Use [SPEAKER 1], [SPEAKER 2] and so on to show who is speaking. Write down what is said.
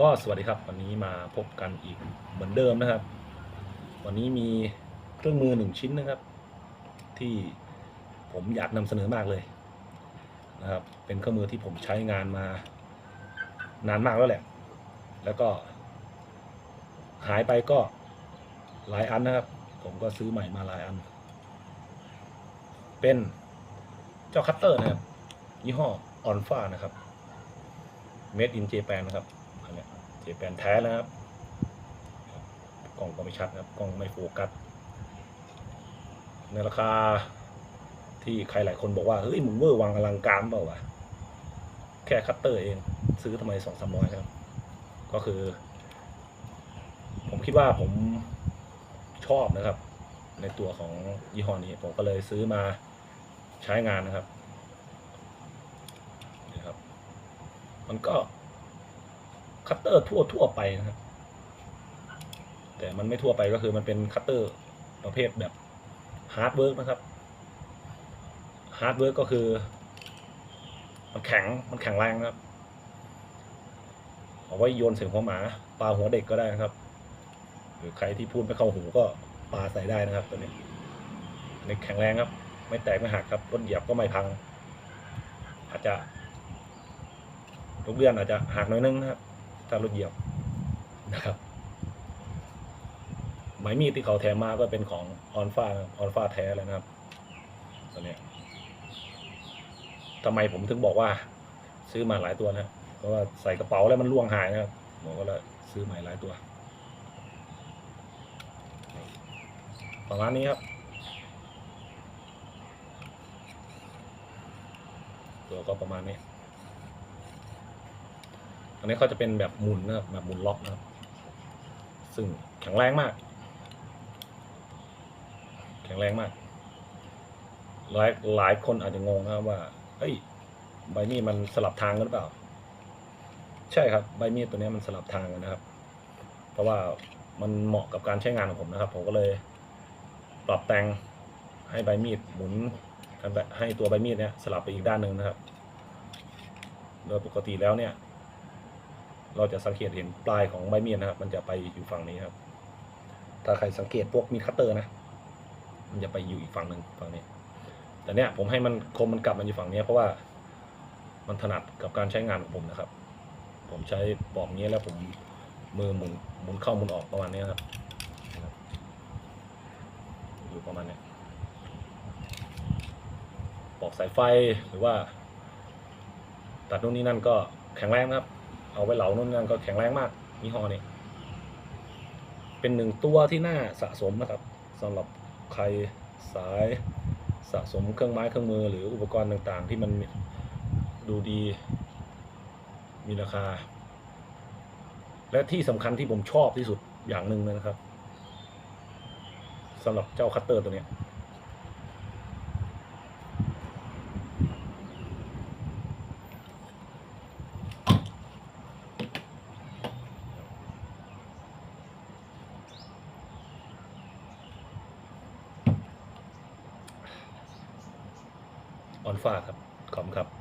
[SPEAKER 1] ก็สวัสดีครับวันนี้มาพบกันอีกเหมือนเดิมนะครับ วันนี้มีเครื่องมือหนึ่งชิ้นนะครับ ที่ผมอยากนำเสนอมากเลยนะครับ เป็นเครื่องมือที่ผมใช้งานมานานมากแล้วแหละ แล้วก็ หายไปก็หลายอันนะครับ ผมก็ซื้อใหม่มาหลายอัน เป็นเจ้าคัตเตอร์นะครับยี่ห้อออนฟ้านะครับ Made in Japan นะครับ เนี้ยเจแปนแท้นะครับ กล่องก็ไม่ชัดนะครับกล่องไม่โฟกัสในราคาที่ใครหลายคนบอกว่าเฮ้ยมึงเวอร์วังอลังการเปล่าวะแค่คัตเตอร์เองซื้อทำไมสองสามร้อยครับ ก็คือ ผมคิดว่าผมชอบนะครับ ในตัวของยี่ห้อนี้ ผมก็เลยซื้อมาใช้งานนะครับนี่ครับ มันก็ คัตเตอร์ทั่วทั่วไปนะครับแต่มันไม่ทั่วไปก็คือมันเป็นคัตเตอร์ประเภทแบบฮาร์ดเวิร์กนะครับฮาร์ดเวิร์กก็คือ มันแข็งมันแข็งแรงนะครับ เอาไว้โยนใส่หัวหมาปาหัวเด็กก็ได้นะครับ หรือใครที่พูดไม่เข้าหูก็ปาใส่ได้นะครับตัวนี้ในแข็งแรงครับ ไม่แตกไม่หักครับรถเหยียบก็ไม่พัง อาจจะลูกเลื่อนอาจจะหักน้อยนึงนะครับ ถ้ารถเหยียบนะครับไม้มีดที่เขาแถมมาก็เป็นของออนฟ้าออนฟ้าแท้เลยนะครับตัวนี้ทำไมผมถึงบอกว่า ซื้อมาหลายตัวนะครับเพราะว่าใส่กระเป๋าแล้วมันล่วงหายนะครับผมก็เลยซื้อใหม่หลายตัว ประมาณนี้ครับ ตัวก็ประมาณนี้ นนี้เขาจะเป็นแบบหมุนนะครับแบบหมุนล็อกนะครับ ซึ่งแข็งแรงมาก แข็งแรงมาก หลายหลายคนอาจจะงงนะครับว่าเฮ้ยใบมีดมันสลับทางกันหรือเปล่า ใช่ครับ ใบมีดตัวนี้มันสลับทางกันนะครับ เพราะว่ามันเหมาะกับการใช้งานของผมนะครับ ผมก็เลยปรับแต่งให้ใบมีดหมุนให้ตัวใบมีดเนี้ยสลับไปอีกด้านหนึ่งนะครับ โดยปกติแล้วเนี่ย เราจะสังเกตเห็นปลายของใบมีดนะครับ มันจะไปอยู่ฝั่งนี้ครับ ถ้าใครสังเกตพวกมีดคัตเตอร์นะ มันจะไปอยู่อีกฝั่งหนึ่งฝั่งนี้ แต่เนี่ยผมให้มันคมมันกลับมาอยู่ฝั่งนี้เพราะว่ามันถนัดกับการใช้งานของผมนะครับ ผมใช้ปอกนี้แล้วผมมือหมุนหมุนเข้าหมุนออกประมาณนี้ครับ อยู่ประมาณเนี้ยปอกสายไฟหรือว่า ตัดนู่นนี่นั่นก็แข็งแรงนะครับ เอาไว้เหลานู่นนั่นก็แข็งแรงมากยี่ห้อนี้ เป็นหนึ่งตัวที่น่าสะสมนะครับสำหรับใครสายสะสมเครื่องไม้เครื่องมือหรืออุปกรณ์ต่างๆ ที่มันดูดี มีราคา และที่สำคัญที่ผมชอบที่สุดอย่างหนึ่งนะครับสำหรับเจ้าคัตเตอร์ตัวเนี้ย ออนฟ้าครับ ขอบคุณครับ